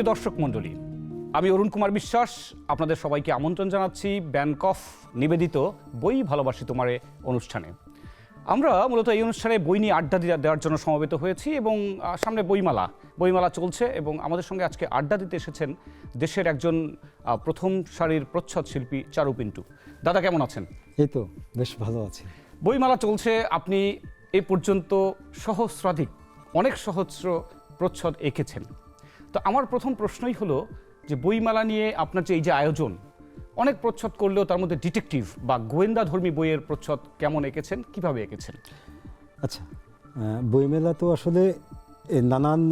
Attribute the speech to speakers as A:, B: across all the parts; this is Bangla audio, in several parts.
A: সুপ্রিয় দর্শক মণ্ডলী আমি অরুণ কুমার বিশ্বাস আপনাদের সবাইকে আমন্ত্রণ জানাচ্ছি ব্যানকফ নিবেদিত বই ভালোবাসি তোমারে অনুষ্ঠানে। আমরা মূলত এই অনুষ্ঠানে বই নিয়ে আড্ডা দেওয়ার জন্য সমবেত হয়েছি এবং সামনে বইমালা বইমালা চলছে এবং আমাদের সঙ্গে আজকে আড্ডা দিতে এসেছেন দেশের একজন প্রথম সারির প্রচ্ছদ শিল্পী চারু পিন্টু। দাদা কেমন আছেন?
B: এই তো বেশ ভালো আছি।
A: বইমালা চলছে আপনি এ পর্যন্ত সহস্রাধিক অনেক সহস্র প্রচ্ছদ এঁকেছেন। তো আমার প্রথম প্রশ্নই হলো যে বইমেলা নিয়ে আপনার যে এই যে আয়োজন, অনেক প্রচ্ছদ করলেও তার মধ্যে ডিটেকটিভ বা গোয়েন্দা ধর্মী বইয়ের প্রচ্ছদ কেমন এঁকেছেন? কীভাবে এঁকেছেন?
B: আচ্ছা বইমেলা তো আসলে নানান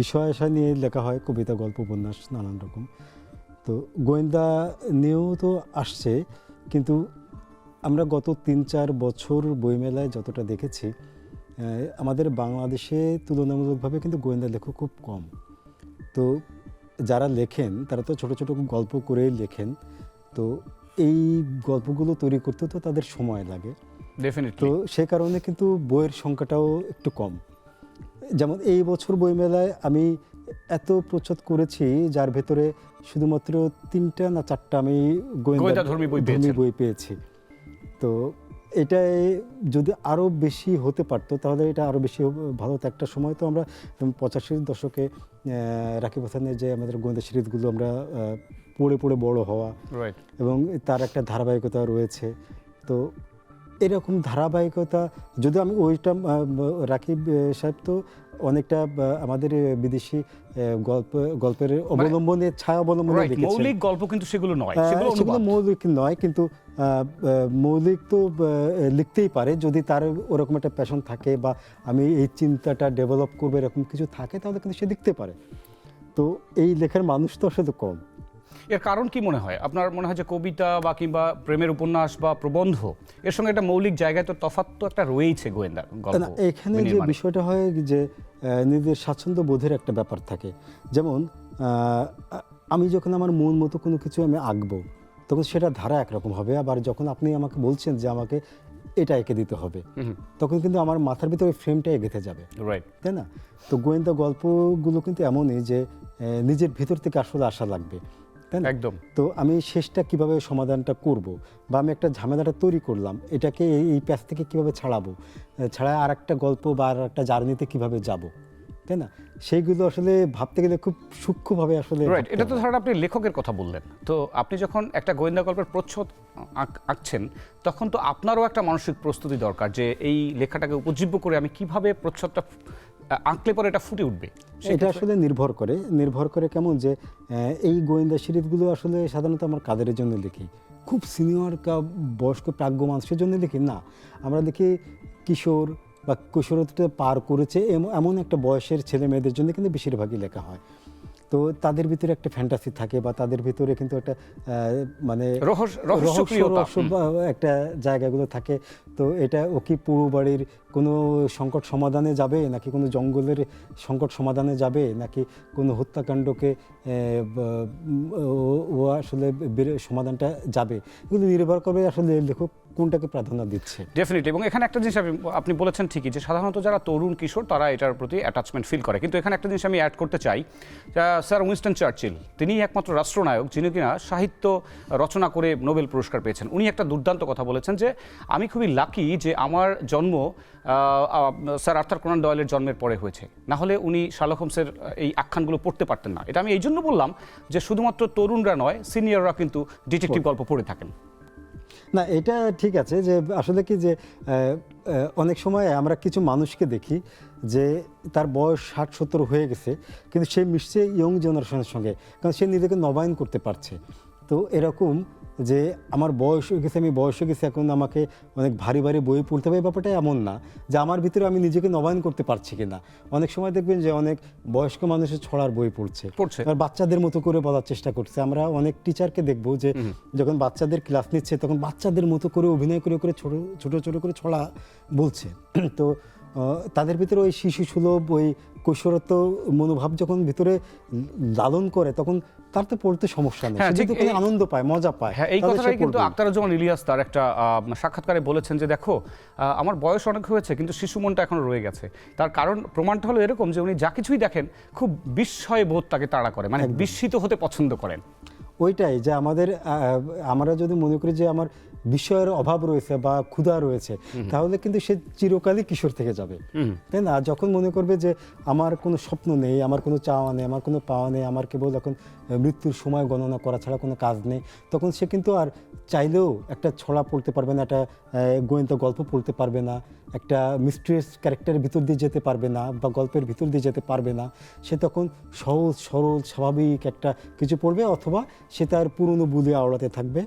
B: বিষয় আশা নিয়ে লেখা হয়, কবিতা, গল্প, উপন্যাস, নানান রকম। তো গোয়েন্দা নিয়েও তো আসছে, কিন্তু আমরা গত তিন চার বছর বইমেলায় যতটা দেখেছি আমাদের বাংলাদেশে তুলনামূলকভাবে কিন্তু গোয়েন্দা লেখক খুব কম। তো যারা লেখেন তারা তো ছোট ছোট গল্প করেই লেখেন। তো এই গল্পগুলো তৈরি করতে তো তাদের সময় লাগে।
A: ডেফিনেটলি
B: তো সে কারণে কিন্তু বইয়ের সংখ্যাটাও একটু কম। যেমন এই বছর বইমেলায় আমি এত প্রচ্ছদ করেছি যার ভেতরে শুধুমাত্র তিনটা না চারটা আমি
A: গোয়েন্দাধর্মী বই পেয়েছেন।
B: বই পেয়েছি। তো এটাই যদি আরও বেশি হতে পারতো তাহলে এটা আরও বেশি ভালো হতো। একটা সময় তো আমরা পঁচাশির দশকে রাখি রাকিব হাসানের যে আমাদের গোয়েন্দা সিরিজগুলো আমরা পড়ে পড়ে বড় হওয়া এবং তার একটা ধারাবাহিকতা রয়েছে। তো এরকম ধারাবাহিকতা যদি আমি ওইটা রাকিব সাহেব তো অনেকটা আমাদের বিদেশি গল্প গল্পের অবলম্বনে ছায়া অবলম্বনে
A: মৌলিক গল্প কিন্তু সেগুলো নয় সেগুলো
B: মৌলিক নয় কিন্তু মৌলিক তো লিখতেই পারে যদি তার ওরকম একটা প্যাশন থাকে বা আমি এই চিন্তাটা ডেভেলপ করব এরকম কিছু থাকে তাহলে কিন্তু সে লিখতে পারে। তো এই লেখার মানুষ তো আসলে কম।
A: এর কারণ কি মনে হয়? আপনার মনে হয় যে কবিতা বা কিংবা প্রেমের উপন্যাস বা প্রবন্ধ এর সঙ্গে একটা মৌলিক জায়গায় তো তফাৎ তো একটা রয়েইছে গোয়েন্দা গল্প
B: এখানে যে বিষয়টা হয় যে নিজের স্বাচ্ছন্দ্য বোধের একটা ব্যাপার থাকে। যেমন আমি যখন আমার মন মতো কোনো কিছু আমি আঁকবো তখন সেটা ধারা একরকম হবে। আবার যখন আপনি আমাকে বলছেন যে আমাকে এটা এঁকে দিতে হবে তখন কিন্তু আমার মাথার ভিতরে ফ্রেমটা গেঁথে যাবে।
A: রাইট
B: তাই না? তো গোয়েন্দা গল্পগুলো কিন্তু এমনই যে নিজের ভিতর থেকে আসলে আসা লাগবে। তাই না?
A: একদম।
B: তো আমি শেষটা কীভাবে সমাধানটা করব বা আমি একটা ঝামেলাটা তৈরি করলাম এটাকে এই এই প্যাচ থেকে কীভাবে ছাড়াবো? ছাড়া আর একটা গল্প বা আর একটা জার্নিতে কীভাবে যাব? তাই না? সেইগুলো আসলে ভাবতে গেলে খুব সূক্ষ্মভাবে আসলে
A: রাইট
B: ভাবতে
A: এটা তো
B: হয়।
A: ধরেন আপনি লেখকের কথা বললেন। তো আপনি যখন একটা গোয়েন্দা গল্পের প্রচ্ছদ আঁক- আঁকছেন তখন তো আপনারও একটা মানসিক প্রস্তুতি দরকার যে এই লেখাটাকে উপজীব্য করে আমি কীভাবে প্রচ্ছদটা আঁকলে পরে এটা ফুটে উঠবে।
B: সেটা আসলে নির্ভর করে। নির্ভর করে কেমন যে এই গোয়েন্দা সিরিজগুলো আসলে সাধারণত আমার কাদের জন্য লিখি খুব সিনিয়র কা বয়স্ক প্রাজ্ঞ মানুষের জন্য লিখি না। আমরা দেখি কিশোর বা কৈশোরত্ব পার করেছে এম- এমন একটা বয়সের ছেলে মেয়েদের জন্য কিন্তু বেশিরভাগই লেখা হয়। তো তাদের ভিতরে একটা ফ্যান্টাসি থাকে বা তাদের ভিতরে কিন্তু একটা মানে একটা জায়গাগুলো থাকে। তো এটা ও কি পুরো বাড়ির কোনো সংকট সমাধানে যাবে নাকি কোনো জঙ্গলের সংকট সমাধানে যাবে নাকি কোনো হত্যাকাণ্ডকে ও- আসলে সমাধানটা যাবে? এগুলো নির্ভর করে আসলে লেখক কোনটাকে প্রাধান্য দিচ্ছে?
A: ডেফিনেটলি এবং এখানে একটা জিনিস আপনি- আপনি বলেছেন ঠিকই যে সাধারণত যারা তরুণ কিশোর তারা এটার প্রতি অ্যাটাচমেন্ট ফিল করে। কিন্তু এখানে একটা জিনিস আমি অ্যাড করতে চাই স্যার উইনস্টন চার্চিল তিনি একমাত্র রাষ্ট্রনায়ক যিনি কিনা সাহিত্য রচনা করে নোবেল পুরস্কার পেয়েছেন। উনি একটা দুর্দান্ত কথা বলেছেন যে আমি খুবই লাকি যে আমার জন্ম স্যার আর্থার কোনান ডয়েলের জন্মের পরে হয়েছে। না হলে উনি শালক হোমসের এই আখ্যানগুলো পড়তে পারতেন না। এটা আমি এই জন্য বললাম যে শুধুমাত্র তরুণরা নয় সিনিয়ররা কিন্তু ডিটেকটিভ গল্প পড়ে থাকেন।
B: না, এটা ঠিক আছে যে আসলে কি যে অনেক সময় আমরা কিছু মানুষকে দেখি যে তার বয়স ষাট, সত্তর হয়ে গেছে, কিন্তু সে মিশছে ইয়ং জেনারেশনের সঙ্গে, কারণ সে নিজেকে নবায়ন করতে পারছে। তো এরকম যে আমার বয়স হয়ে গেছে আমি বয়স হয়ে গেছি এখন আমাকে অনেক ভারী ভারী বই পড়তে হবে ব্যাপারটা এমন না যে আমার ভিতরে আমি নিজেকে নবায়ন করতে পারছি কিনা। অনেক সময় দেখবেন যে অনেক বয়স্ক মানুষের ছড়ার বই পড়ছে।
A: পড়ছে।
B: আর বাচ্চাদের মতো করে বলার চেষ্টা করছে। আমরা অনেক টিচারকে দেখব যে যখন বাচ্চাদের ক্লাস নিচ্ছে তখন বাচ্চাদের মতো করে অভিনয় করে করে ছোট ছোট ছোট করে ছড়া বলছে। তো তাদের ভিতরে ওই শিশু সুলভ ওই কৈশোরত্ব মনোভাব যখন ভিতরে লালন করে তখন তার তো পড়তে সমস্যা নেই।
A: হ্যাঁ,
B: ওখানে আনন্দ পায় মজা পায়
A: হ্যাঁ এই কথাটাই কিন্তু। আক্তারুজ্জামান ইলিয়াস তার একটা সাক্ষাৎকারে বলেছেন যে দেখো আমার বয়স অনেক হয়েছে কিন্তু শিশু মনটা এখনও রয়ে গেছে। তার কারণ প্রমাণটা হলো এরকম যে উনি যা কিছুই দেখেন খুব বিস্ময় বোধ তাকে তাড়া করে মানে বিস্মিত হতে পছন্দ করেন।
B: ওইটাই যে আমাদের আমরা যদি মনে করি যে আমার বিষয়ের অভাব রয়েছে বা ক্ষুধা রয়েছে তাহলে কিন্তু সে চিরকালই কিশোর থেকে যাবে। তাই না? যখন মনে করবে যে আমার কোনো স্বপ্ন নেই আমার কোনো চাওয়া নেই আমার কোনো পাওয়া নেই আমার কেবল এখন মৃত্যুর সময় গণনা করা ছাড়া কোনো কাজ নেই তখন সে কিন্তু আর চাইলেও একটা ছড়া পড়তে পারবে না একটা গোয়েন্দা গল্প পড়তে পারবে না একটা মিস্ট্রিয়াস ক্যারেক্টারের ভিতর দিয়ে যেতে পারবে না বা গল্পের ভিতর দিয়ে যেতে পারবে না। সে তখন সহজ সরল স্বাভাবিক একটা কিছু পড়বে অথবা সে তার পুরনো বুলি আওড়াতে থাকবে।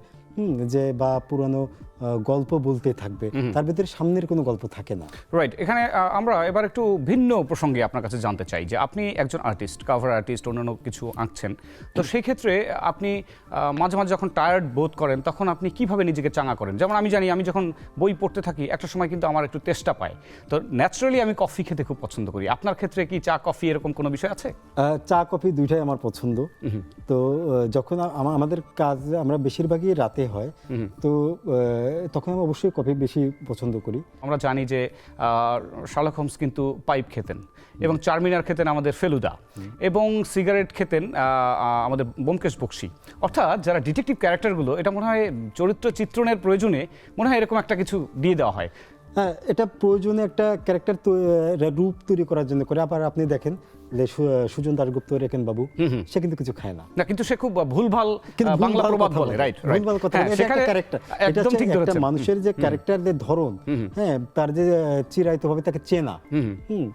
B: যে বা পুরনো গল্প বলতে থাকবে। তার ভিতরে সামনের কোনো গল্প থাকে না।
A: রাইট এখানে আমরা এবার একটু ভিন্ন প্রসঙ্গে আপনার কাছে জানতে চাই যে আপনি একজন আর্টিস্ট কাভার আর্টিস্ট অন্যান্য কিছু আঁকছেন। তো সেই ক্ষেত্রে আপনি মাঝে মাঝে যখন টায়ার্ড বোধ করেন তখন আপনি কীভাবে নিজেকে চাঙা করেন? যেমন আমি জানি আমি যখন বই পড়তে থাকি একটা সময় কিন্তু আমার একটু তেষ্টা পায়। তো ন্যাচারালি আমি কফি খেতে খুব পছন্দ করি। আপনার ক্ষেত্রে কি চা কফি এরকম কোনো বিষয় আছে?
B: চা কফি দুইটাই আমার পছন্দ। তো যখন আমাদের কাজ আমরা বেশিরভাগই রাতে হয়। তো তখন আমি অবশ্যই কফি বেশি পছন্দ করি।
A: আমরা জানি যে শালক হোমস কিন্তু পাইপ খেতেন এবং চারমিনার খেতেন আমাদের ফেলুদা এবং সিগারেট খেতেন আমাদের ব্যোমকেশ বক্সি। অর্থাৎ যারা ডিটেকটিভ ক্যারেক্টারগুলো এটা মনে হয় চরিত্র চিত্রণের প্রয়োজনে মনে হয় এরকম একটা কিছু দিয়ে দেওয়া হয়।
B: হ্যাঁ এটা প্রয়োজনে একটা ক্যারেক্টার রূপ তৈরি করার জন্য করে। আবার আপনি দেখেন সুজন দাশগুপ্ত রেখেন বাবু সে কিন্তু কিছু খায় না।
A: না কিন্তু সে খুব ভুলভাল বাংলা প্রবাদ বলে। রাইট
B: ভুলভাল কথা বলে। এটা একটা ক্যারেক্টার এটা হচ্ছে
A: ঠিক
B: একটা মানুষের যে ধরন হ্যাঁ তার যে চিরায়িত ভাবে তাকে চেনা হুম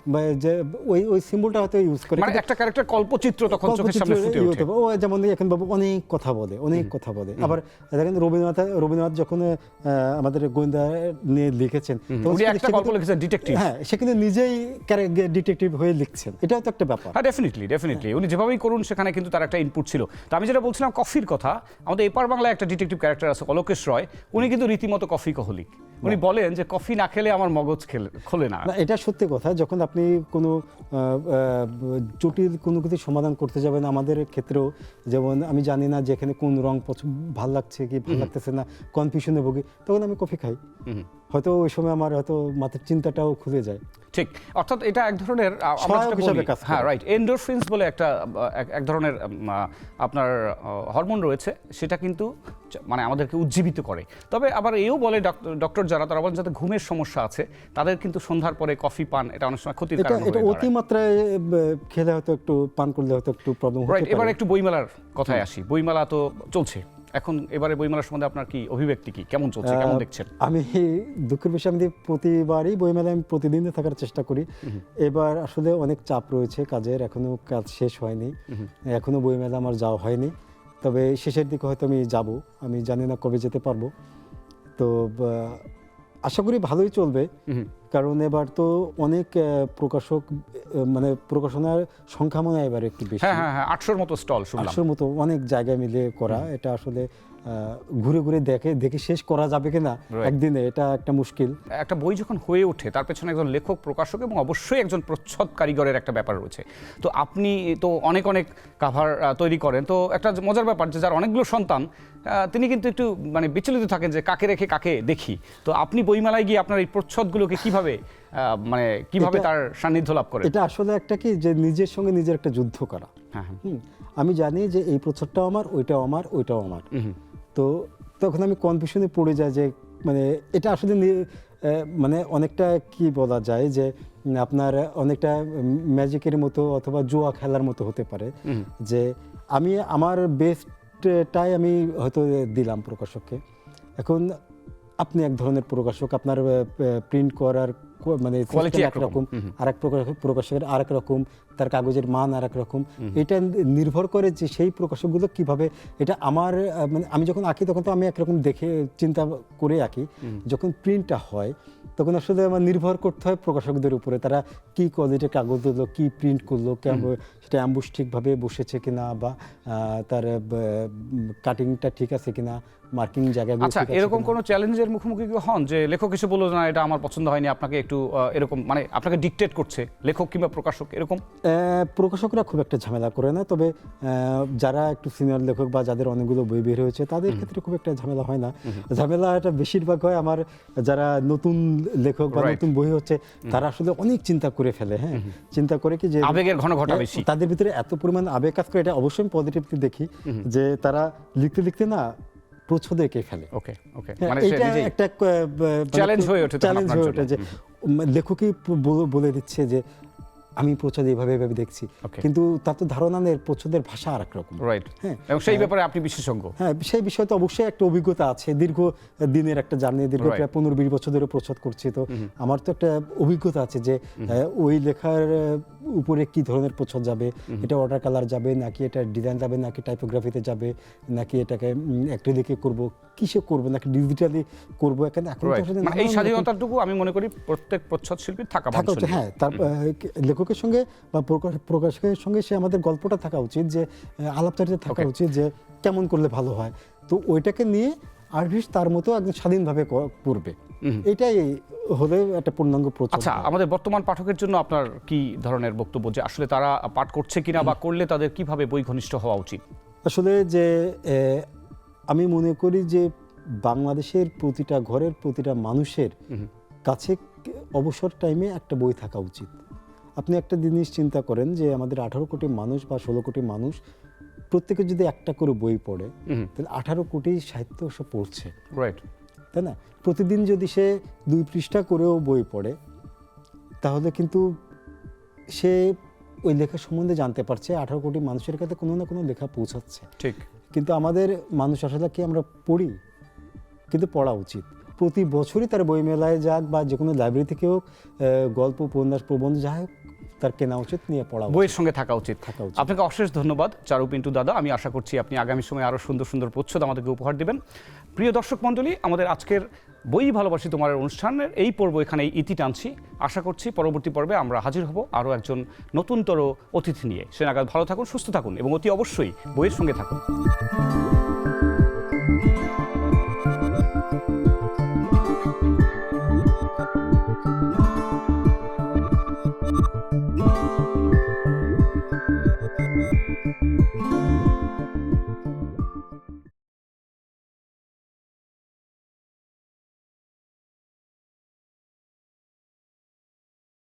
B: যে ওই ওই সিম্বলটা হয়তো ইউজ করে।
A: মানে একটা ক্যারেক্টার কল্পচিত্র তখন চোখের সামনে ফুটে ওঠে।
B: ও যেমন এখন বাবু অনেক কথা বলে অনেক কথা বলে। আবার দেখেন রবীন্দ্রনাথ রবীন্দ্রনাথ যখন আমাদের গোয়েন্দা নিয়ে লিখেছেন তখন
A: একটা গল্প লিখেছেন ডিটেকটিভ
B: হ্যাঁ সে কিন্তু নিজেই ডিটেকটিভ হয়ে লিখছেন। এটাও তো একটা ব্যাপার।
A: হ্যাঁ ডেফিনেটলি ডেফিনেটলি উনি যেভাবেই করুন সেখানে কিন্তু তার একটা ইনপুট ছিল। তো আমি যেটা বলছিলাম কফির কথা আমাদের এপার বাংলায় একটা ডিটেকটিভ ক্যারেক্টার আছে অলোকেশ রয়। উনি কিন্তু রীতিমতো কফি কহলিক উনি বলেন যে কফি না খেলে আমার মগজ খেলে খোলে না।
B: এটা সত্যি কথা যখন আপনি কোনো জটিল কোনো কিছু সমাধান করতে যাবেন আমাদের ক্ষেত্রেও যেমন আমি জানি না যে এখানে কোন রং ভালো লাগছে কি ভালো লাগতেছে না কনফিউশনে ভুগি তখন আমি কফি খাই। হয়তো ওই সময় আমার হয়তো মাথার চিন্তাটাও খুলে যায়।
A: ঠিক অর্থাৎ এটা এক ধরনের। হ্যাঁ রাইট এন্ডোরফিনস বলে একটা এক- ধরনের আপনার হরমোন রয়েছে সেটা কিন্তু মানে আমাদেরকে উজ্জীবিত করে। তবে আবার এও বলে ডক্টর- যারা তারা বলেন যাতে ঘুমের সমস্যা আছে তাদের কিন্তু সন্ধ্যার পরে কফি পান এটা অনেক সময় ক্ষতির কারণ
B: এটা অতিমাত্রায় খেলে হয়তো একটু পান করলে হয়তো একটু প্রবলেম
A: রাইট এবার একটু বইমেলার কথায় আসি বইমেলা তো চলছে। এখন এবারে বইমেলার সম্বন্ধে আপনার কি অভিব্যক্তি কি? কেমন চলছে? কেমন দেখছেন?
B: আমি দুঃখের বিষয় আমি প্রতিবারই বইমেলায় আমি প্রতিদিন থাকার চেষ্টা করি। এবার আসলে অনেক চাপ রয়েছে কাজের এখনও কাজ শেষ হয়নি। এখনও বইমেলা আমার যাওয়া হয়নি। তবে শেষের দিকে হয়তো আমি যাব। আমি জানি না কবে যেতে পারব। তো আশা করি ভালোই চলবে। কারণ এবার তো অনেক প্রকাশক মানে প্রকাশনার সংখ্যা মনে হয় এবার একটু বেশি।
A: হ্যাঁ হ্যাঁ হ্যাঁ আটশোর মতো স্টল
B: আটশোর মতো অনেক জায়গায় মিলে করা। এটা আসলে ঘুরে ঘুরে দেখে দেখে শেষ করা যাবে কিনা. একদিনে এটা একটা মুশকিল।
A: একটা বই যখন হয়ে ওঠে তার পেছনে একজন লেখক প্রকাশক এবং অবশ্যই একজন প্রচ্ছদ কারিগরের একটা ব্যাপার রয়েছে। তো আপনি তো অনেক অনেক কাভার তৈরি করেন। তো একটা মজার ব্যাপার যে যার অনেকগুলো সন্তান তিনি কিন্তু একটু মানে বিচলিত থাকেন যে কাকে রেখে কাকে দেখি। তো আপনি বইমেলায় গিয়ে আপনার এই প্রচ্ছদগুলোকে কীভাবে মানে কীভাবে তার সান্নিধ্য লাভ করে
B: এটা আসলে একটা কি যে নিজের সঙ্গে নিজের একটা যুদ্ধ করা।
A: হ্যাঁ হ্যাঁ।
B: হুম, আমি জানি যে এই প্রচ্ছদটাও আমার ওইটাও আমার ওইটাও আমার। তো তখন আমি কনফিউশনে পড়ে যাই যে মানে এটা আসলে মানে অনেকটা কি বলা যায় যে আপনার অনেকটা ম্যাজিকের মতো অথবা জুয়া খেলার মতো হতে পারে। যে আমি আমার বেস্টটাই আমি হয়তো দিলাম প্রকাশককে। এখন আপনি এক ধরনের প্রকাশক আপনার প্রিন্ট করার মানে
A: একরকম।
B: আর এক প্রকাশকের আরেক রকম তার কাগজের মান আর এক রকম এটা নির্ভর করে যে সেই প্রকাশকগুলো কীভাবে এটা আমার মানে আমি যখন আঁকি তখন তো আমি একরকম দেখে চিন্তা করে আঁকি। যখন প্রিন্টটা হয় তখন আসলে আমার নির্ভর করতে হয় প্রকাশকদের উপরে। তারা কি কোয়ালিটির কাগজ দিলো কি প্রিন্ট করল কেমন সেটা অ্যাম্বুশ ঠিকভাবে বসেছে কিনা বা তার কাটিংটা ঠিক আছে কিনা মার্কিং জায়গাগুলো
A: আচ্ছা এরকম
B: কোনো।
A: চ্যালেঞ্জের মুখোমুখি কি হন যে লেখক এসে বলল না এটা আমার পছন্দ হয়নি আপনাকে একটু এরকম মানে আপনাকে ডিকটেট করছে লেখক কিংবা প্রকাশক এরকম?
B: প্রকাশকরা খুব একটা ঝামেলা করে না তবে যারা একটু সিনিয়র লেখক বা যাদের অনেকগুলো বই বের হয়েছে তাদের ক্ষেত্রে খুব একটা ঝামেলা হয় না। ঝামেলা এটা বেশিরভাগ হয় আমার যারা নতুন লেখক বা নতুন বই হচ্ছে তারা আসলে অনেক চিন্তা করে ফেলে হ্যাঁ। চিন্তা করে কি যে
A: আবেগের ঘন ঘটা বেশি।
B: তাদের ভিতরে এত পরিমাণ আবেগ কাজ করে এটা অবশ্যই পজিটিভলি দেখি যে তারা লিখতে লিখতে না প্রচ্ছদে এঁকে ফেলে।
A: ওকে ওকে
B: হ্যাঁ,
A: মানে নিজেই
B: একটা আহ, মানে
A: হয়ে ওঠে আপনার
B: হয়ে ওঠে যে লেখকই বলে দিচ্ছে যে আমি প্রচ্ছদ এইভাবে এভাবে দেখছি। কিন্তু তার তো ধারণা নেই প্রচ্ছদের ভাষা আর রকম
A: রাইট
B: হ্যাঁ।
A: এবং সেই ব্যাপারে আপনি বিশেষজ্ঞ।
B: হ্যাঁ সেই বিষয়ে তো অবশ্যই একটা অভিজ্ঞতা আছে। দীর্ঘ দিনের একটা জার্নি দীর্ঘ প্রায় পনেরো বিশ বছর ধরে প্রচ্ছদ করছি। তো আমার তো একটা অভিজ্ঞতা আছে যে ওই লেখার উপরে কি ধরনের প্রচ্ছদ যাবে? এটা ওয়াটার কালার যাবে নাকি এটা ডিজাইন যাবে নাকি টাইপোগ্রাফিতে যাবে নাকি এটাকে অ্যাক্রিলিকে করব কিসে করব নাকি ডিজিটালি করব? এখানে এখন
A: মানে এই স্বাধীনতাটুকু আমি মনে করি প্রত্যেক প্রচ্ছদ শিল্পীর থাকা
B: হ্যাঁ তার আহ, লেখকের সঙ্গে বা প্রকাশকের সঙ্গে সে আমাদের গল্পটা থাকা উচিত যে আলাপচারিতা থাকা উচিত যে কেমন করলে ভালো হয়। তো ওইটাকে নিয়ে আর্টিস্ট তার মতো একদম স্বাধীনভাবে করবে। এটাই হলে একটা পূর্ণাঙ্গ
A: আচ্ছা আমাদের বর্তমান পাঠকের জন্য আপনার কি ধরনের বক্তব্য যে আসলে তারা পাঠ করছে কিনা বা করলে তাদের কীভাবে বই ঘনিষ্ঠ হওয়া উচিত?
B: আসলে যে আমি মনে করি যে বাংলাদেশের প্রতিটা ঘরের প্রতিটা মানুষের কাছে অবসর টাইমে একটা বই থাকা উচিত। আপনি একটা জিনিস চিন্তা করেন যে আমাদের আঠারো কোটি মানুষ বা ষোলো কোটি মানুষ প্রত্যেকে যদি একটা করে বই পড়ে তাহলে আঠারো কোটি সাহিত্য সে পড়ছে।
A: রাইট
B: তাই না? প্রতিদিন যদি সে দুই পৃষ্ঠা করেও বই পড়ে তাহলে কিন্তু সে ওই লেখা সম্বন্ধে জানতে পারছে আঠারো কোটি মানুষের কাছে কোনো না কোনো লেখা পৌঁছাচ্ছে।
A: ঠিক।
B: কিন্তু আমাদের মানুষ আসলে কি আমরা পড়ি কিন্তু পড়া উচিত। প্রতি বছরই তার বইমেলায় যাক বা যে কোনো লাইব্রেরি থেকে হোক গল্প উপন্যাস প্রবন্ধ যা হোক তার কেনা উচিত নিয়ে পড়া
A: বইয়ের সঙ্গে থাকা উচিত।
B: থাকা উচিত।
A: আপনাকে অশেষ ধন্যবাদ চারু পিন্টু দাদা। আমি আশা করছি আপনি আগামী সময়ে আরও সুন্দর সুন্দর প্রচ্ছদ আমাদেরকে উপহার দেবেন। প্রিয় দর্শক মণ্ডলী আমাদের আজকের বই ভালোবাসি তোমার অনুষ্ঠানের এই পর্ব এখানে ইতি টানছি। আশা করছি পরবর্তী পর্বে আমরা হাজির হব আরও একজন নতুনতর অতিথি নিয়ে। সে নাগাদ ভালো থাকুন সুস্থ থাকুন এবং অতি অবশ্যই বইয়ের সঙ্গে থাকুন।